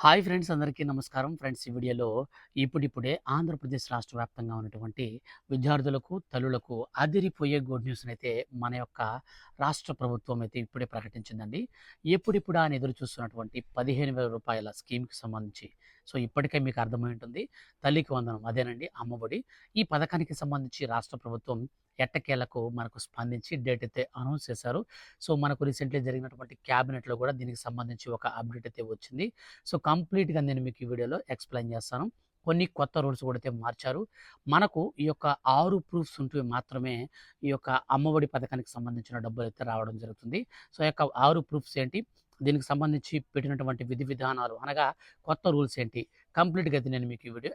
Hi friends అందరికీ నమస్కారం. Friends ఈ వీడియోలో ఇప్పుడిప్పుడే ఆంధ్రప్రదేశ్ రాష్ట్ర వ్యాప్తంగా ఉన్నటువంటి విద్యార్థులకు తల్లులకు అదిరిపోయే గుడ్ న్యూస్ని అయితే మన యొక్క రాష్ట్ర ప్రభుత్వం అయితే ఇప్పుడే ప్రకటించిందండి. ఎప్పుడిప్పుడు ఆయన ఎదురు చూస్తున్నటువంటి పదిహేను వేల రూపాయల స్కీమ్కి సంబంధించి సో ఇప్పటికే మీకు అర్థమై ఉంటుంది. తల్లికి వందనం. అదేనండి అమ్మఒడి ఈ పథకానికి సంబంధించి రాష్ట్ర ప్రభుత్వం ఎట్టకేలకు మనకు స్పందించి డేట్ అయితే అనౌన్స్ చేశారు. సో మనకు రీసెంట్లీ జరిగినటువంటి క్యాబినెట్లో కూడా దీనికి సంబంధించి ఒక అప్డేట్ అయితే వచ్చింది. సో కంప్లీట్గా నేను మీకు ఈ వీడియోలో ఎక్స్ప్లెయిన్ చేస్తాను. కొన్ని కొత్త రూల్స్ కూడా అయితే మార్చారు. మనకు ఈ యొక్క ఆరు ప్రూఫ్స్ ఉంటే మాత్రమే ఈ యొక్క అమ్మఒడి పథకానికి సంబంధించిన డబ్బులు అయితే రావడం జరుగుతుంది. సో ఈ యొక్క ఆరు ప్రూఫ్స్ ఏంటి? దీనికి సంబంధించి పెట్టినటువంటి విధి విధానాలు అనగా కొత్త రూల్స్ ఏంటి? కంప్లీట్గా అయితే నేను మీకు ఈ వీడియో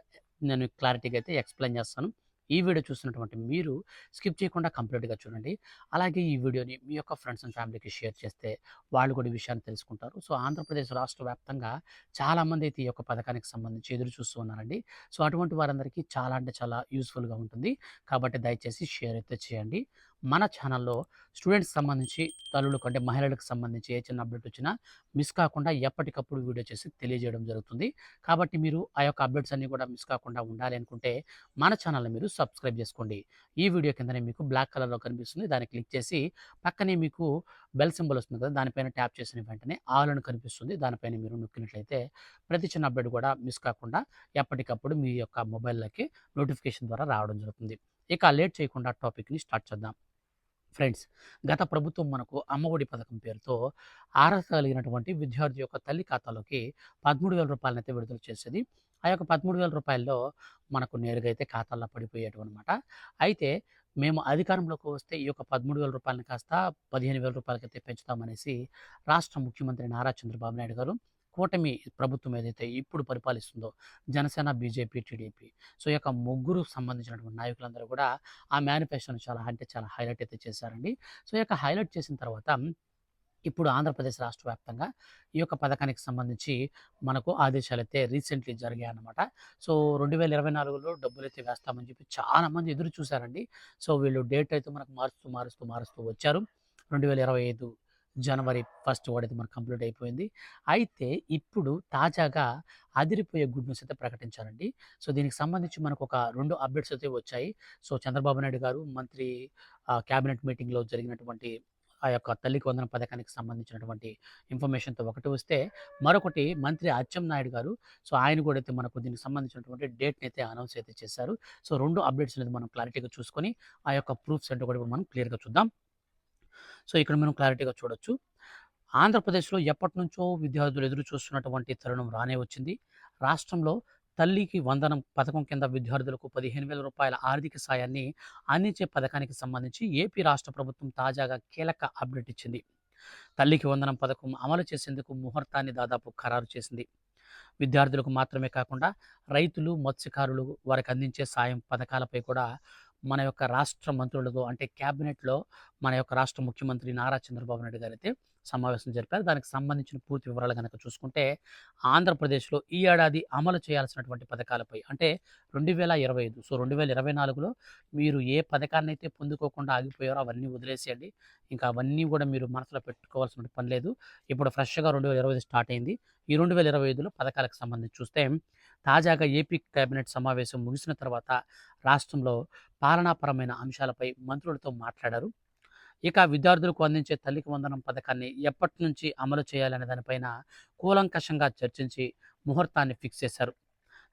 నేను క్లారిటీగా అయితే ఎక్స్ప్లెయిన్ చేస్తాను. ఈ వీడియో చూసినటువంటి మీరు స్కిప్ చేయకుండా కంప్లీట్గా చూడండి. అలాగే ఈ వీడియోని మీ యొక్క ఫ్రెండ్స్ అండ్ ఫ్యామిలీకి షేర్ చేస్తే వాళ్ళు కూడా విషయాన్ని తెలుసుకుంటారు. సో ఆంధ్రప్రదేశ్ రాష్ట్ర వ్యాప్తంగా చాలామంది అయితే ఈ యొక్క పథకానికి సంబంధించి ఎదురు చూస్తూ ఉన్నారండి. సో అటువంటి వారందరికీ చాలా అంటే చాలా యూస్ఫుల్గా ఉంటుంది. కాబట్టి దయచేసి షేర్ అయితే చేయండి. మన ఛానల్లో స్టూడెంట్స్ సంబంధించి తల్లులకు అంటే మహిళలకు సంబంధించి ఏ చిన్న అప్డేట్ వచ్చినా మిస్ కాకుండా ఎప్పటికప్పుడు వీడియో చేసి తెలియజేయడం జరుగుతుంది. కాబట్టి మీరు ఆ యొక్క అప్డేట్స్ అన్నీ కూడా మిస్ కాకుండా ఉండాలి అనుకుంటే మన ఛానల్ని మీరు సబ్స్క్రైబ్ చేసుకోండి. ఈ వీడియో కిందనే మీకు బ్లాక్ కలర్లో కనిపిస్తుంది. దాన్ని క్లిక్ చేసి పక్కనే మీకు బెల్ సింబల్ వస్తుంది కదా దానిపైన ట్యాప్ చేసిన వెంటనే ఆల్ అని కనిపిస్తుంది. దానిపైన మీరు నొక్కినట్లయితే ప్రతి చిన్న అప్డేట్ కూడా మిస్ కాకుండా ఎప్పటికప్పుడు మీ యొక్క మొబైల్లోకి నోటిఫికేషన్ ద్వారా రావడం జరుగుతుంది. ఇక లేట్ చేయకుండా టాపిక్ని స్టార్ట్ చేద్దాం. ఫ్రెండ్స్ గత ప్రభుత్వం మనకు అమ్మఒడి పథకం పేరుతో అర్హత కలిగినటువంటి విద్యార్థి యొక్క తల్లి ఖాతాలోకి పదమూడు వేల రూపాయలను అయితే విడుదల చేసేది. ఆ యొక్క పదమూడు వేల రూపాయల్లో మనకు నేరుగా అయితే ఖాతాల్లో పడిపోయేటం అనమాట అయితే మేము అధికారంలోకి వస్తే ఈ యొక్క పదమూడు వేల రూపాయలని కాస్త పదిహేను వేల రూపాయలకైతే పెంచుతామనేసి రాష్ట్ర ముఖ్యమంత్రి నారా చంద్రబాబు నాయుడు గారు కూటమి ప్రభుత్వం ఏదైతే ఇప్పుడు పరిపాలిస్తుందో జనసేన బీజేపీ టీడీపీ. సో ఈ యొక్క ముగ్గురు సంబంధించినటువంటి నాయకులందరూ కూడా ఆ మేనిఫెస్టోని చాలా అంటే చాలా హైలైట్ అయితే చేశారండి. సో ఈ యొక్క హైలైట్ చేసిన తర్వాత ఇప్పుడు ఆంధ్రప్రదేశ్ రాష్ట్ర వ్యాప్తంగా ఈ యొక్క పథకానికి సంబంధించి మనకు ఆదేశాలు అయితే రీసెంట్లీ జరిగాయి అన్నమాట సో రెండు వేల ఇరవై నాలుగులో డబ్బులు అయితే వేస్తామని చెప్పి చాలా మంది ఎదురు చూశారండి. సో వీళ్ళు డేట్ అయితే మనకు మారుస్తూ మారుస్తూ మారుస్తూ వచ్చారు. రెండు వేల ఇరవై ఐదు జనవరి ఫస్ట్ వాడైతే మనకు కంప్లీట్ అయిపోయింది. అయితే ఇప్పుడు తాజాగా అదిరిపోయే గుడ్ న్యూస్ అయితే ప్రకటించారండి. సో దీనికి సంబంధించి మనకు ఒక రెండు అప్డేట్స్ అయితే వచ్చాయి. సో చంద్రబాబు నాయుడు గారు మంత్రి క్యాబినెట్ మీటింగ్లో జరిగినటువంటి ఆ యొక్క తల్లికి వందన పథకానికి సంబంధించినటువంటి ఇన్ఫర్మేషన్తో ఒకటి వస్తే మరొకటి మంత్రి అచ్చెం నాయుడు గారు. సో ఆయన కూడా అయితే మనకు దీనికి సంబంధించినటువంటి డేట్ని అయితే అనౌన్స్ అయితే చేశారు. సో రెండు అప్డేట్స్ అనేది మనం క్లారిటీగా చూసుకొని ఆ యొక్క ప్రూఫ్స్ అంటే కూడా మనం క్లియర్గా చూద్దాం. సో ఇక్కడ మనం క్లారిటీగా చూడొచ్చు. ఆంధ్రప్రదేశ్లో ఎప్పటి నుంచో విద్యార్థులు ఎదురు చూస్తున్నటువంటి తరుణం రానే వచ్చింది. రాష్ట్రంలో తల్లికి వందనం పథకం కింద విద్యార్థులకు పదిహేను వేల రూపాయల ఆర్థిక సాయాన్ని అందించే పథకానికి సంబంధించి ఏపీ రాష్ట్ర ప్రభుత్వం తాజాగా కీలక అప్డేట్ ఇచ్చింది. తల్లికి వందనం పథకం అమలు చేసేందుకు ముహూర్తాన్ని దాదాపు ఖరారు చేసింది. విద్యార్థులకు మాత్రమే కాకుండా రైతులు మత్స్యకారులు వారికి అందించే సాయం పథకాలపై కూడా మన యొక్క రాష్ట్ర మంత్రులతో అంటే క్యాబినెట్లో మన యొక్క రాష్ట్ర ముఖ్యమంత్రి నారా చంద్రబాబు నాయుడు గారు అయితే సమావేశం జరిపారు. దానికి సంబంధించిన పూర్తి వివరాలు కనుక చూసుకుంటే ఆంధ్రప్రదేశ్లో ఈ ఏడాది అమలు చేయాల్సినటువంటి పథకాలపై అంటే రెండు వేల ఇరవై ఐదు సో రెండు వేల ఇరవై నాలుగులో మీరు ఏ పథకాన్ని అయితే పొందుకోకుండా ఆగిపోయారో అవన్నీ వదిలేసేయండి. ఇంకా అవన్నీ కూడా మీరు మనసులో పెట్టుకోవాల్సిన పని లేదు. ఇప్పుడు ఫ్రెష్గా రెండు వేల ఇరవై స్టార్ట్ అయింది. ఈ రెండు వేల ఇరవై ఐదులో పథకాలకు సంబంధించి చూస్తే తాజాగా ఏపీ కేబినెట్ సమావేశం ముగిసిన తర్వాత రాష్ట్రంలో పాలనాపరమైన అంశాలపై మంత్రులతో మాట్లాడారు. ఇక విద్యార్థులకు అందించే తల్లికి వందనం పథకాన్ని ఎప్పటి నుంచి అమలు చేయాలనే దానిపైన కూలంకషంగా చర్చించి ముహూర్తాన్ని ఫిక్స్ చేశారు.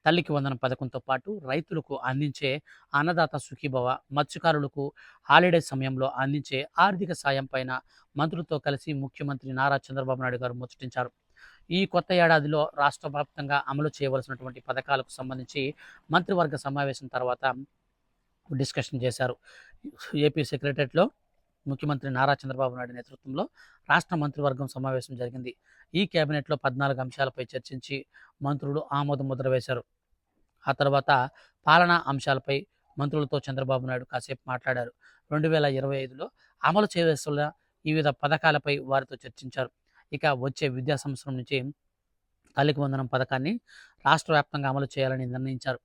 తల్లికి వందనం పథకంతో పాటు రైతులకు అందించే అన్నదాత సుఖీభవ మత్స్యకారులకు హాలిడే సమయంలో అందించే ఆర్థిక సాయం పైన మంత్రులతో కలిసి ముఖ్యమంత్రి నారా చంద్రబాబు నాయుడు గారు ముచ్చటించారు. ఈ కొత్త ఏడాదిలో రాష్ట్ర వ్యాప్తంగా అమలు చేయవలసినటువంటి పథకాలకు సంబంధించి మంత్రివర్గ సమావేశం తర్వాత డిస్కషన్ చేశారు. ఏపీ సెక్రటరియట్లో ముఖ్యమంత్రి నారా చంద్రబాబు నాయుడు నేతృత్వంలో రాష్ట్ర మంత్రివర్గం సమావేశం జరిగింది. ఈ కేబినెట్లో పద్నాలుగు అంశాలపై చర్చించి మంత్రులు ఆమోద ముద్ర వేశారు. ఆ తర్వాత పాలనా అంశాలపై మంత్రులతో చంద్రబాబు నాయుడు కాసేపు మాట్లాడారు. రెండు వేల ఇరవై ఐదులో అమలు చేయవలసిన వివిధ పథకాలపై వారితో చర్చించారు. ఇక వచ్చే విద్యా సంవత్సరం నుంచి తల్లికి వందనం పథకాన్ని రాష్ట్ర వ్యాప్తంగా అమలు చేయాలని నిర్ణయించారు.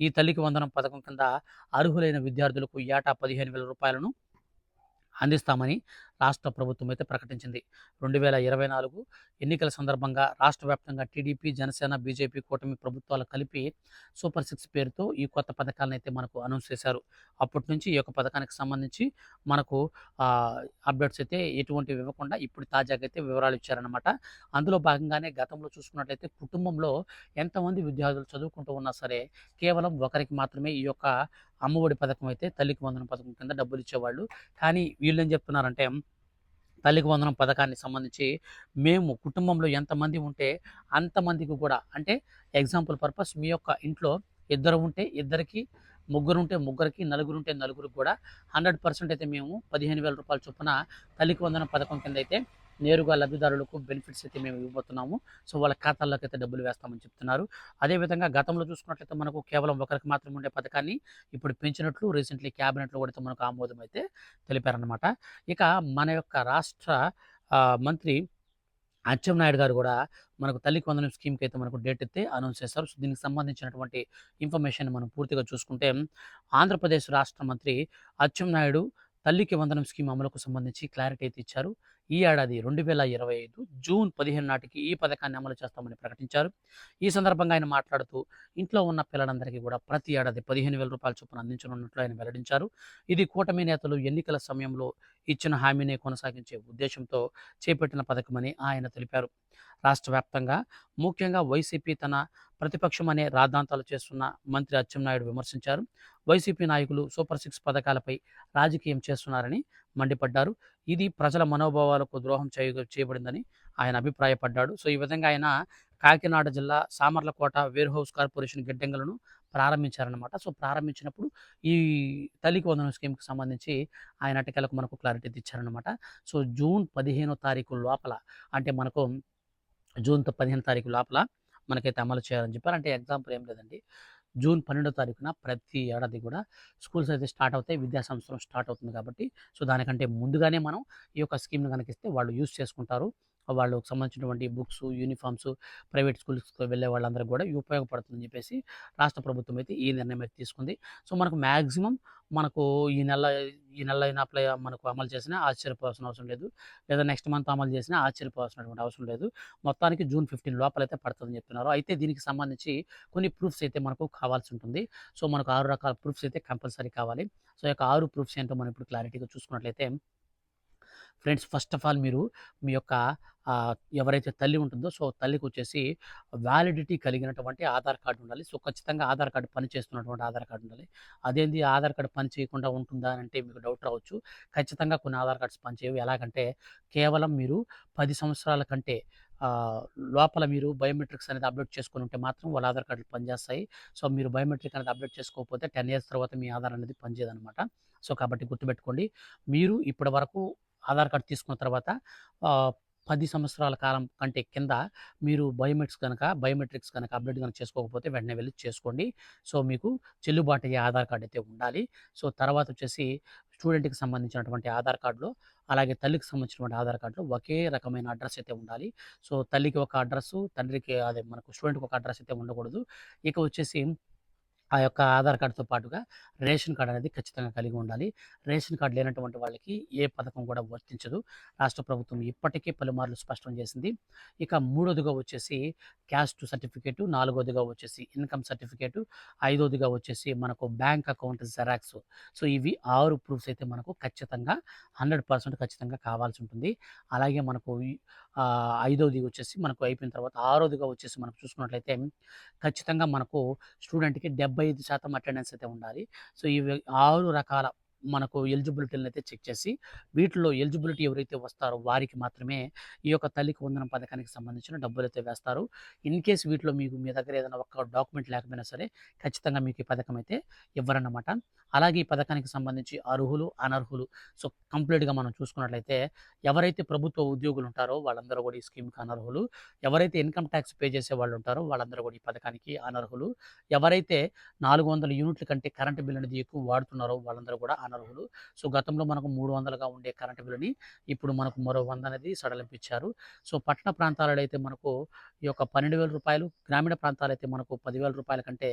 ఈ తల్లికి వందనం పథకం కింద అర్హులైన విద్యార్థులకు ఏటా పదిహేను వేల రూపాయలను అందిస్తామని రాష్ట్ర ప్రభుత్వం అయితే ప్రకటించింది. రెండు వేల ఇరవై నాలుగు ఎన్నికల సందర్భంగా రాష్ట్ర వ్యాప్తంగా టీడీపీ జనసేన బీజేపీ కూటమి ప్రభుత్వాలు కలిపి సూపర్ సిక్స్ పేరుతో ఈ కొత్త పథకాలను అయితే మనకు అనౌన్స్ చేశారు. అప్పటి నుంచి ఈ యొక్క పథకానికి సంబంధించి మనకు అప్డేట్స్ అయితే ఎటువంటి ఇవ్వకుండా ఇప్పుడు తాజాగా అయితే వివరాలు ఇచ్చారనమాట అందులో భాగంగానే గతంలో చూసుకున్నట్లయితే కుటుంబంలో ఎంతమంది విద్యార్థులు చదువుకుంటూ ఉన్నా సరే కేవలం ఒకరికి మాత్రమే ఈ యొక్క అమ్మఒడి పథకం అయితే తల్లికి వందనం పథకం కింద డబ్బులు ఇచ్చేవాళ్ళు కానీ వీళ్ళు ఏం చెప్తున్నారంటే తల్లికి వందనం పథకాన్ని సంబంధించి మేము కుటుంబంలో ఎంతమంది ఉంటే అంతమందికి కూడా అంటే ఎగ్జాంపుల్ పర్పస్ మీ యొక్క ఇంట్లో ఇద్దరు ఉంటే ఇద్దరికి ముగ్గురు ఉంటే ముగ్గురికి నలుగురు ఉంటే నలుగురికి కూడా హండ్రెడ్ పర్సెంట్ అయితే మేము పదిహేను వేల రూపాయల చొప్పున తల్లికి వందన పథకం కింద అయితే నేరుగా లబ్ధిదారులకు బెనిఫిట్స్ అయితే మేము ఇవ్వబోతున్నాము. సో వాళ్ళ ఖాతాల్లోకి అయితే డబ్బులు వేస్తామని చెప్తున్నారు. అదేవిధంగా గతంలో చూసుకున్నట్లయితే మనకు కేవలం ఒకరికి మాత్రం ఉండే పథకాన్ని ఇప్పుడు పెంచినట్లు రీసెంట్లీ క్యాబినెట్లో కూడా మనకు ఆమోదం అయితే తెలిపారనమాట ఇక మన యొక్క రాష్ట్ర మంత్రి అచ్చెన్నాయుడు గారు కూడా మనకు తల్లికి వందనం స్కీమ్కి అయితే మనకు డేట్ అయితే అనౌన్స్ చేస్తారు సో దీనికి సంబంధించినటువంటి ఇన్ఫర్మేషన్ మనం పూర్తిగా చూసుకుంటే ఆంధ్రప్రదేశ్ రాష్ట్ర మంత్రి అచ్చెన్నాయుడు తల్లికి వందనం స్కీమ్ అమలుకు సంబంధించి క్లారిటీ అయితే ఇచ్చారు. ఈ ఏడాది రెండు వేల ఇరవై ఐదు జూన్ పదిహేను నాటికి ఈ పథకాన్ని అమలు చేస్తామని ప్రకటించారు. ఈ సందర్భంగా ఆయన మాట్లాడుతూ ఇంట్లో ఉన్న పిల్లలందరికీ కూడా ప్రతి ఏడాది పదిహేను వేల రూపాయల చొప్పున అందించనున్నట్లు ఆయన వెల్లడించారు. ఇది కూటమి నేతలు ఎన్నికల సమయంలో ఇచ్చిన హామీని కొనసాగించే ఉద్దేశంతో చేపట్టిన పథకమని ఆయన తెలిపారు. రాష్ట్ర వ్యాప్తంగా ముఖ్యంగా వైసీపీ తన ప్రతిపక్షం అనే రాద్ధాంతాలు చేస్తున్న మంత్రి అచ్చెన్నాయుడు విమర్శించారు. వైసీపీ నాయకులు సూపర్ సిక్స్ పథకాలపై రాజకీయం చేస్తున్నారని మండిపడ్డారు. ఇది ప్రజల మనోభావాలకు ద్రోహం చేయ చేయబడిందని ఆయన అభిప్రాయపడ్డాడు. సో ఈ విధంగా ఆయన కాకినాడ జిల్లా సామర్లకోట వేర్ హౌస్ కార్పొరేషన్ గిడ్డంగులను ప్రారంభించారనమాట సో ప్రారంభించినప్పుడు ఈ తల్లికి వందన స్కీమ్కి సంబంధించి ఆయన అటకాలకు మనకు క్లారిటీ ఇచ్చారనమాట సో జూన్ పదిహేనో తారీఖు లోపల అంటే మనకు జూన్ పదిహేను తారీఖు లోపల మనకైతే అమలు చేయాలని చెప్పారు. అంటే ఎగ్జాంపుల్ ఏం లేదండి. జూన్ పన్నెండో తారీఖున ప్రతి ఏడాది కూడా స్కూల్స్ అయితే స్టార్ట్ అవుతాయి. విద్యా సంవత్సరం స్టార్ట్ అవుతుంది కాబట్టి సో దానికంటే ముందుగానే మనం ఈ యొక్క స్కీమ్ని కనుక ఇస్తే వాళ్ళు యూస్ చేసుకుంటారు. వాళ్ళకు సంబంధించినటువంటి బుక్స్ యూనిఫామ్స్ ప్రైవేట్ స్కూల్స్కి వెళ్ళే వాళ్ళందరికీ కూడా ఉపయోగపడుతుందని చెప్పేసి రాష్ట్ర ప్రభుత్వం అయితే ఈ నిర్ణయం అయితే తీసుకుంది. సో మనకు మ్యాక్సిమం మనకు ఈ నెల ఈ నెల అయినా అప్లై మనకు అమలు చేసినా ఆశ్చర్యపోవాల్సిన అవసరం లేదు. లేదా నెక్స్ట్ మంత్ అమలు చేసినా ఆశ్చర్యపోవాల్సినటువంటి అవసరం లేదు. మొత్తానికి జూన్ ఫిఫ్టీన్ లోపల అయితే పడుతుందని చెప్తున్నారు. అయితే దీనికి సంబంధించి కొన్ని ప్రూఫ్స్ అయితే మనకు కావాల్సి ఉంటుంది. సో మనకు ఆరు రకాల ప్రూఫ్స్ అయితే కంపల్సరీ కావాలి. సో యొక్క ఆరు ప్రూఫ్స్ ఏంటో మనం ఇప్పుడు క్లారిటీగా చూసుకున్నట్లయితే ఫ్రెండ్స్ ఫస్ట్ ఆఫ్ ఆల్ మీరు మీ యొక్క ఎవరైతే తల్లి ఉంటుందో సో తల్లికి వచ్చేసి వ్యాలిడిటీ కలిగినటువంటి ఆధార్ కార్డు ఉండాలి. సో ఖచ్చితంగా ఆధార్ కార్డు పని చేస్తున్నటువంటి ఆధార్ కార్డు ఉండాలి. అదేంది? ఆధార్ కార్డు పని చేయకుండా ఉంటుందా అంటే మీకు డౌట్ రావచ్చు. ఖచ్చితంగా కొన్ని ఆధార్ కార్డ్స్ పనిచేయవు ఎలాగంటే కేవలం మీరు పది సంవత్సరాల కంటే లోపల మీరు బయోమెట్రిక్స్ అనేది అప్డేట్ చేసుకుని ఉంటే మాత్రం వాళ్ళ ఆధార్ కార్డులు పనిచేస్తాయి. సో మీరు బయోమెట్రిక్ అనేది అప్డేట్ చేసుకోకపోతే టెన్ ఇయర్స్ తర్వాత మీ ఆధార్ అనేది పనిచేయదనమాట సో కాబట్టి గుర్తుపెట్టుకోండి. మీరు ఇప్పటి వరకు ఆధార్ కార్డు తీసుకున్న తర్వాత పది సంవత్సరాల కాలం కంటే కింద మీరు బయోమెట్రిక్స్ కనుక బయోమెట్రిక్స్ కనుక అప్డేట్ కనుక చేసుకోకపోతే వెంటనే వెళ్ళి చేసుకోండి. సో మీకు చెల్లుబాటు అయ్యే ఆధార్ కార్డు అయితే ఉండాలి. సో తర్వాత వచ్చేసి స్టూడెంట్కి సంబంధించినటువంటి ఆధార్ కార్డులో అలాగే తల్లికి సంబంధించినటువంటి ఆధార్ కార్డులో ఒకే రకమైన అడ్రస్ అయితే ఉండాలి. సో తల్లికి ఒక అడ్రస్ తండ్రికి అదే మనకు స్టూడెంట్కి ఒక అడ్రస్ అయితే ఉండకూడదు. ఇక వచ్చేసి ఆ యొక్క ఆధార్ కార్డుతో పాటుగా రేషన్ కార్డు అనేది ఖచ్చితంగా కలిగి ఉండాలి. రేషన్ కార్డు లేనటువంటి వాళ్ళకి ఏ పథకం కూడా వర్తించదు. రాష్ట్ర ప్రభుత్వం ఇప్పటికే పలుమార్లు స్పష్టం చేసింది. ఇక మూడోదిగా వచ్చేసి క్యాస్ట్ సర్టిఫికేటు నాలుగోదిగా వచ్చేసి ఇన్కమ్ సర్టిఫికేటు ఐదోదిగా వచ్చేసి మనకు బ్యాంక్ అకౌంట్ జెరాక్స్. సో ఇవి ఆరు ప్రూఫ్స్ అయితే మనకు ఖచ్చితంగా హండ్రెడ్ పర్సెంట్ ఖచ్చితంగా కావాల్సి ఉంటుంది. అలాగే మనకు ఐదవది వచ్చేసి మనకు అయిపోయిన తర్వాత ఆరోదిగా వచ్చేసి మనకు చూసుకున్నట్లయితే ఖచ్చితంగా మనకు స్టూడెంట్కి డెబ్బై ఐదు శాతం అటెండెన్స్ అయితే ఉండాలి. సో ఈ ఆరు రకాల మనకు ఎలిజిబిలిటీలను అయితే చెక్ చేసి వీటిలో ఎలిజిబిలిటీ ఎవరైతే వస్తారో వారికి మాత్రమే ఈ యొక్క తల్లికి వందనం పథకానికి సంబంధించిన డబ్బులు అయితే వేస్తారు. ఇన్ కేస్ వీటిలో మీకు మీ దగ్గర ఏదైనా ఒక్క డాక్యుమెంట్ లేకపోయినా సరే ఖచ్చితంగా మీకు ఈ పథకం అయితే ఇవ్వరన్నమాట. అలాగే ఈ పథకానికి సంబంధించి అర్హులు అనర్హులు సో కంప్లీట్గా మనం చూసుకున్నట్లయితే ఎవరైతే ప్రభుత్వ ఉద్యోగులు ఉంటారో వాళ్ళందరూ కూడా ఈ స్కీమ్కి అనర్హులు. ఎవరైతే ఇన్కమ్ ట్యాక్స్ పే చేసే వాళ్ళు ఉంటారో వాళ్ళందరూ కూడా ఈ పథకానికి అనర్హులు. ఎవరైతే నాలుగు వందల యూనిట్ల కంటే కరెంటు బిల్ అనేది ఎక్కువ వాడుతున్నారో వాళ్ళందరూ కూడా అనర్హులు సో గతంలో మనకు మూడు వందలుగా ఉండే కరెంటు బిల్లుని ఇప్పుడు మనకు మరో వంద అనేది సడలింపించారు సో పట్టణ ప్రాంతాలలో అయితే మనకు ఈ యొక్క పన్నెండు వేల రూపాయలు గ్రామీణ ప్రాంతాలు అయితే మనకు పదివేల రూపాయల కంటే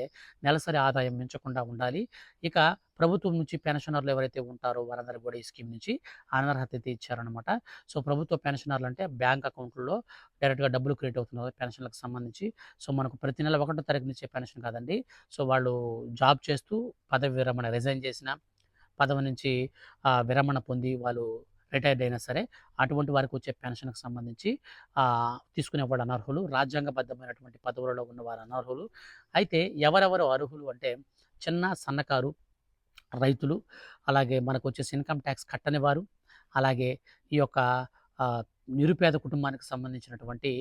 నెలసరి ఆదాయం మించకుండా ఉండాలి. ఇక ప్రభుత్వం నుంచి పెన్షనర్లు ఎవరైతే ఉంటారో వారందరూ కూడా ఈ స్కీమ్ నుంచి అనర్హత అయితే ఇచ్చారనమాట సో ప్రభుత్వ పెన్షనర్లు అంటే బ్యాంక్ అకౌంట్లో డైరెక్ట్గా డబ్బులు క్రియేట్ అవుతున్నారు పెన్షన్లకు సంబంధించి. సో మనకు ప్రతి నెల ఒకటో తారీఖు నుంచే పెన్షన్ కాదండి. సో వాళ్ళు జాబ్ చేస్తూ పదవి విరమణ రిజైన్ చేసిన పదవి నుంచి విరమణ పొంది వాళ్ళు రిటైర్డ్ అయినా సరే అటువంటి వారికి వచ్చే పెన్షన్కి సంబంధించి తీసుకునేవాడు అనర్హులు. రాజ్యాంగబద్ధమైనటువంటి పదవులలో ఉన్నవారు అనర్హులు. అయితే ఎవరెవరు అర్హులు అంటే చిన్న సన్నకారు రైతులు అలాగే మనకు వచ్చేసి ఇన్కమ్ ట్యాక్స్ కట్టని వారు అలాగే ఈ యొక్క నిరుపేద కుటుంబానికి సంబంధించినటువంటి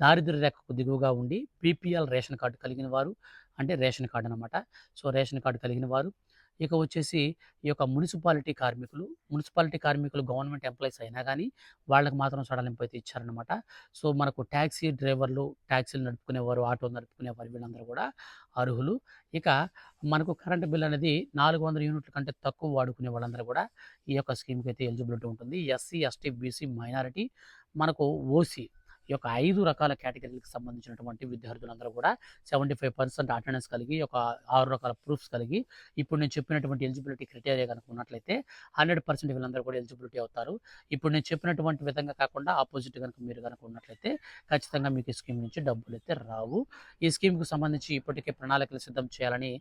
దారిద్ర్య రేఖకు దిగువగా ఉండి బీపీఎల్ రేషన్ కార్డు కలిగిన వారు అంటే రేషన్ కార్డు అనమాట సో రేషన్ కార్డు కలిగిన వారు ఇక వచ్చేసి ఈ యొక్క మున్సిపాలిటీ కార్మికులు మున్సిపాలిటీ కార్మికులు గవర్నమెంట్ ఎంప్లాయీస్ అయినా కానీ వాళ్ళకి మాత్రం సడలింపు అయితే ఇచ్చారనమాట సో మనకు ట్యాక్సీ డ్రైవర్లు ట్యాక్సీలు నడుపుకునేవారు ఆటో నడుపుకునేవారు వీళ్ళందరూ కూడా అర్హులు. ఇక మనకు కరెంట్ బిల్ అనేది నాలుగు వందల యూనిట్ల కంటే తక్కువ వాడుకునే వాళ్ళందరూ కూడా ఈ యొక్క స్కీమ్కి అయితే ఎలిజిబిలిటీ ఉంటుంది. ఎస్సీ ఎస్టీ బీసీ మైనారిటీ మనకు ఓసీ ఈ యొక్క ఐదు రకాల కేటగిరీలకు సంబంధించినటువంటి విద్యార్థులందరూ కూడా సెవెంటీ ఫైవ్ పర్సెంట్ అటెండెన్స్ కలిగి ఒక ఆరు రకాల ప్రూఫ్స్ కలిగి ఇప్పుడు నేను చెప్పినటువంటి ఎలిజిబిలిటీ క్రైటీరియా కనుక ఉన్నట్లయితే హండ్రెడ్ పర్సెంట్ వీళ్ళందరూ కూడా ఎలిజిబిలిటీ అవుతారు. ఇప్పుడు నేను చెప్పినటువంటి విధంగా కాకుండా ఆపోజిట్ కనుక మీరు కనుక ఉన్నట్లయితే ఖచ్చితంగా మీకు ఈ స్కీమ్ నుంచి డబ్బులు అయితే రావు. ఈ స్కీమ్కు సంబంధించి ఇప్పటికే ప్రణాళికలు సిద్ధం చేయాలని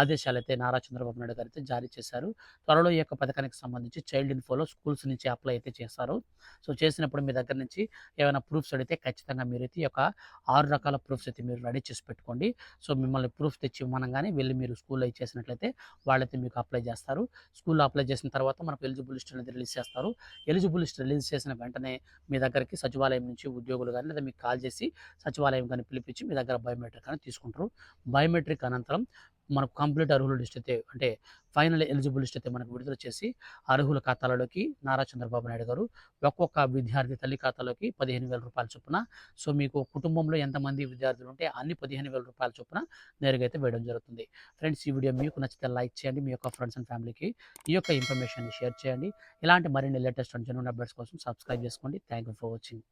ఆదేశాలు అయితే నారా చంద్రబాబు నాయుడు గారు అయితే జారీ చేశారు. త్వరలో ఈ యొక్క పథకానికి సంబంధించి చైల్డ్ ఇన్ఫోలో స్కూల్స్ నుంచి అప్లై అయితే చేస్తారు. సో చేసినప్పుడు మీ దగ్గర నుంచి ఏమైనా ప్రూఫ్స్ అడిగితే ఖచ్చితంగా మీరైతే ఈ యొక్క ఆరు రకాల ప్రూఫ్స్ అయితే మీరు రెడీ చేసి పెట్టుకోండి. సో మిమ్మల్ని ప్రూఫ్ తెచ్చి ఇవ్వనగానే వెళ్ళి మీరు స్కూల్లో ఇచ్చేసినట్లయితే వాళ్ళైతే మీకు అప్లై చేస్తారు. స్కూల్లో అప్లై చేసిన తర్వాత మనకు ఎలిజిబుల్ లిస్ట్ అనేది రిలీజ్ చేస్తారు. ఎలిజిబుల్ లిస్ట్ రిలీజ్ చేసిన వెంటనే మీ దగ్గరికి సచివాలయం నుంచి ఉద్యోగులు కానీ లేదా మీకు కాల్ చేసి సచివాలయం కానీ పిలిపించి మీ దగ్గర బయోమెట్రిక్ అని తీసుకుంటారు. బయోమెట్రిక్ అనంతరం మనకు కంప్లీట్ అర్హుల లిస్ట్ అయితే అంటే ఫైనల్ ఎలిజిబుల్ లిస్ట్ అయితే మనకు విడుదల చేసి అర్హుల ఖాతాలలోకి నారా చంద్రబాబు నాయుడు గారు ఒక్కొక్క విద్యార్థి తల్లి ఖాతాలోకి పదిహేను వేల రూపాయల చొప్పున. సో మీకు కుటుంబంలో ఎంతమంది విద్యార్థులు ఉంటే అన్ని పదిహేను వేల రూపాయల చొప్పున నేరుగా అయితే వేయడం జరుగుతుంది. ఫ్రెండ్స్ ఈ వీడియో మీకు నచ్చితే లైక్ చేయండి మీ యొక్క ఫ్రెండ్స్ అండ్ ఫ్యామిలీకి ఈ యొక్క ఇన్ఫర్మేషన్ షేర్ చేయండి. ఇలాంటి మరిన్ని లేటెస్ట్ అండ్ జనరల్ అప్డేట్స్ కోసం సబ్స్క్రైబ్ చేసుకోండి. Thank you for watching.